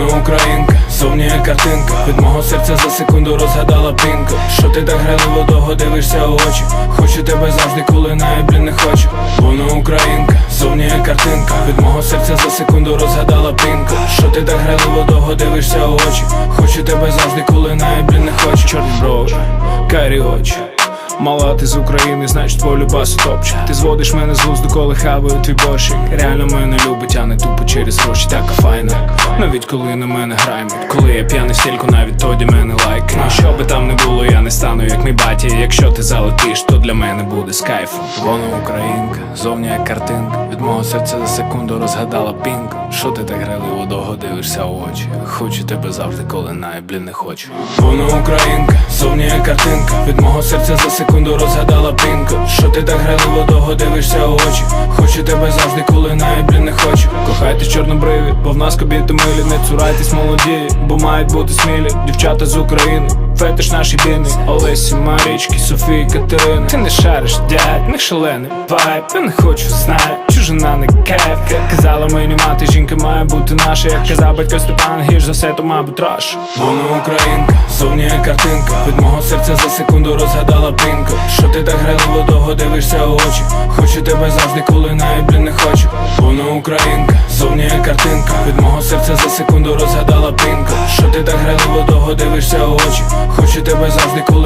українка, зовні як картинка. Від мого серця за секунду розгадала пінку. Що ти так граливо довго дивишся у очі? Хочу тебе завжди, коли навіть блін не хочу. Вона українка, зовні як картинка. Від мого серця за секунду розгадала пінку. Що ти так граливо довго дивишся у очі? Хочу тебе завжди, коли навіть блін не хочу. Чорні брови, карі очі Мала ти з України, значить твою любасу топче Ти зводиш мене з глузду, коли хаваю твій борщик? Реально мене любить, а не тупо через гроші, така файна. Навіть коли на мене граємо Коли я п'яний в стільку, навіть тоді мене лайк. Ну що би там не було, я не стану як мій батя. Якщо ти залетиш, то для мене буде з кайфом. Вона українка, зовні як картинка. Від мого серця за секунду розгадала пінку. Що ти так граливо довго дивишся у очі? Хочу тебе завжди, коли навіть блін не хочу. Вона українка, картинка. Від мого серця за секунду розгадала пінку. Що ти так грайливо довго дивишся у очі? Хочу тебе завжди, коли навіть не хочу. Кохайте чорнобриві, бо в нас кобіти милі. Не цурайтесь молоді, бо мають бути смілі. Дівчата з України, фетиш наші біни Олесі, Марічки, Софії, Катерини. Ти не шариш, дядь, не шалений вайб. Я не хочу знати, чужина не кайф. Казала мені мати, жінка має бути наша. Як казав батько Степан, гірш за все, то мабуть раш Вона українка, зовні картинка. Від мого серця за секунду розгадала пінку Що ти так граливо довго дивишся у очі? Хочу тебе завжди, коли навіть блін не хочу. Вона українка, зовні картинка. Від мого серця за секунду розгадала пінка Що ти так грайливо довго дивишся у очі? Хочу тебе завжди, коли